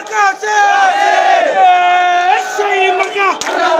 Μαρκά! Σε! Σε!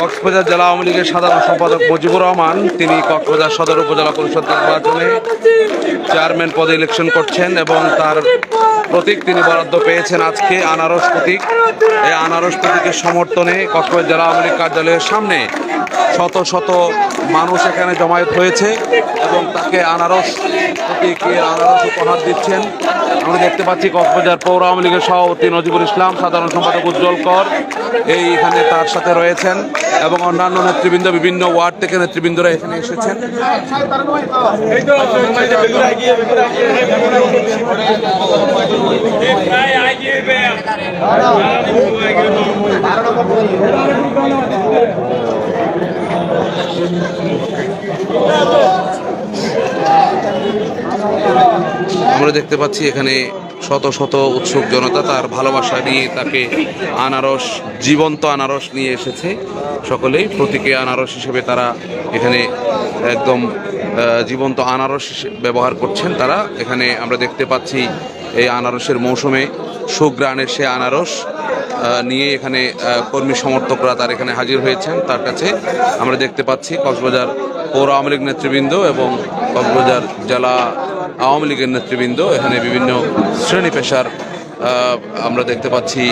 কক্সবাজার জেলা আওয়ামী লীগের সাধারণ সম্পাদক মুজিবুর রহমান, তিনি কক্সবাজার সদর উপজেলা পরিষদ নির্বাচনে চেয়ারম্যান পদে ইলেকশন করছেন এবং তার প্রতীক তিনি বরাদ্দ পেয়েছেন আজকে, আনারস প্রতীক। এই আনারস প্রতীকের সমর্থনে কক্সবাজার জেলা আওয়ামী লীগ কার্যালয়ের সামনে শত শত মানুষ এখানে জমায়েত হয়েছে এবং তাকে আনারস প্রতীকে আনারস উপহার দিচ্ছেন। আমরা দেখতে পাচ্ছি কক্সবাজার পৌর আওয়ামী লীগের সভাপতি নজিবুল ইসলাম, সাধারণ সম্পাদক উজ্জ্বল কর এই এখানে তার সাথে রয়েছেন এবং অন্যান্য নেতৃবৃন্দ, বিভিন্ন ওয়ার্ড থেকে নেতৃবৃন্দরা এখানে এসেছেন। আমরা দেখতে পাচ্ছি এখানে শত শত উৎসুক জনতা তার ভালোবাসা নিয়ে তাকে আনারস, জীবন্ত আনারস নিয়ে এসেছে। সকলেই প্রতীকে আনারস হিসেবে তারা এখানে একদম জীবন্ত আনারস ব্যবহার করছেন তারা। এখানে আমরা দেখতে পাচ্ছি এই আনারসের মৌসুমে সুগ্রাণের সে আনারস নিয়ে এখানে কর্মী সমর্থকরা তার এখানে হাজির হয়েছেন তার কাছে। আমরা দেখতে পাচ্ছি কক্সবাজার পৌর আওয়ামী লীগ নেতৃবৃন্দ এবং কক্সবাজার জেলা আওয়ামী লীগের নেতৃবৃন্দ, এখানে বিভিন্ন শ্রেণি পেশার আমরা দেখতে পাচ্ছি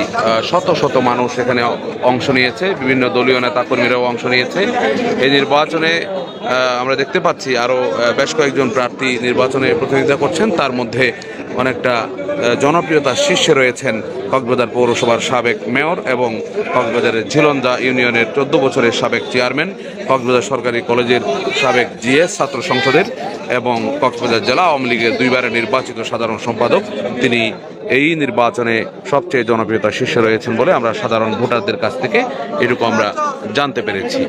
শত শত মানুষ এখানে অংশ নিয়েছে, বিভিন্ন দলীয় নেতাকর্মীরাও অংশ নিয়েছে। এই নির্বাচনে আমরা দেখতে পাচ্ছি আরও বেশ কয়েকজন প্রার্থী নির্বাচনে প্রতিযোগিতা করছেন। তার মধ্যে অনেকটা জনপ্রিয়তার শীর্ষে রয়েছেন কক্সবাজার পৌরসভার সাবেক মেয়র এবং কক্সবাজারের ঝিলন্দা ইউনিয়নের চোদ্দ বছরের সাবেক চেয়ারম্যান, কক্সবাজার সরকারি কলেজের সাবেক জিএস ছাত্র সংসদের এবং কক্সবাজার জেলা আওয়ামী লীগের দুইবারের নির্বাচিত সাধারণ সম্পাদক, তিনি এই নির্বাচনে সবচেয়ে জনপ্রিয়তার শীর্ষে রয়েছেন বলে আমরা সাধারণ ভোটারদের কাছ থেকে এটুকু আমরা জানতে পেরেছি।